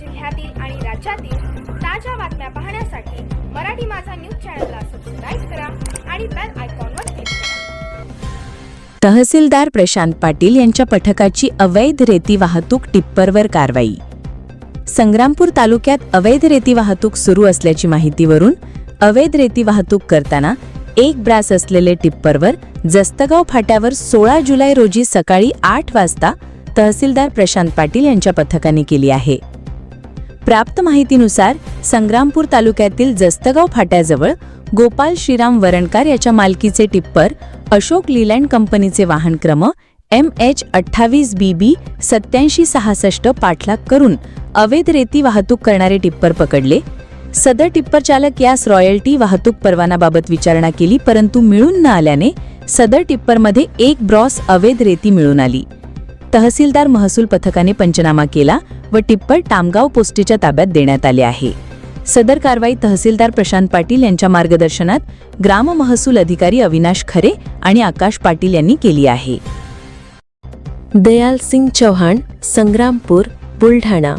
जिल्ह्यातील आणि राज्यातील ताज्या बातम्या पाहण्यासाठी मराठी माझा न्यूज चॅनलला सबस्क्राईब करा आणि बेल आयकॉनवर क्लिक करा. तहसीलदार प्रशांत पाटील यांच्या पथकाची अवैध रेती वाहतूक टिप्परवर कारवाई. संग्रामपूर तालुक्यात अवैध रेती वाहतूक सुरू असल्याची माहितीवरून अवैध रेती वाहतूक करताना एक ब्रास असलेले टिप्परवर जस्तगाव फाट्यावर सोळा जुलै रोजी सकाळी आठ वाजता तहसीलदार प्रशांत पाटील यांच्या पथकाने केली आहे. प्राप्त माहितीनुसार संग्रामपूर तालुक्यातील जस्तगाव फाट्याजवळ गोपाल श्रीराम वरणकार याच्या मालकीचे टिप्पर अशोक लीलँड कंपनीचे वाहन क्रम एम एच अठ्ठावीस बी बी सत्याऐंशी सहासष्ट पाठलाग करून अवैध रेती वाहतूक करणारे टिप्पर पकडले. सदर टिप्पर चालक यास रॉयल्टी वाहतूक परवानाबाबत विचारणा केली परंतु मिळून न आल्याने सदर टिप्परमध्ये एक ब्रॉस अवैध रेती मिळून आली. तहसीलदार महसूल पथकाने पंचनामा केला व टिप्पर टामगाव पोस्टीच्या ताब्यात देण्यात आले आहे. सदर कारवाई तहसीलदार प्रशांत पाटील यांच्या मार्गदर्शनात ग्राम महसूल अधिकारी अविनाश खरे आणि आकाश पाटील यांनी केली आहे. दयाल सिंग चव्हाण संग्रामपूर बुलढाणा.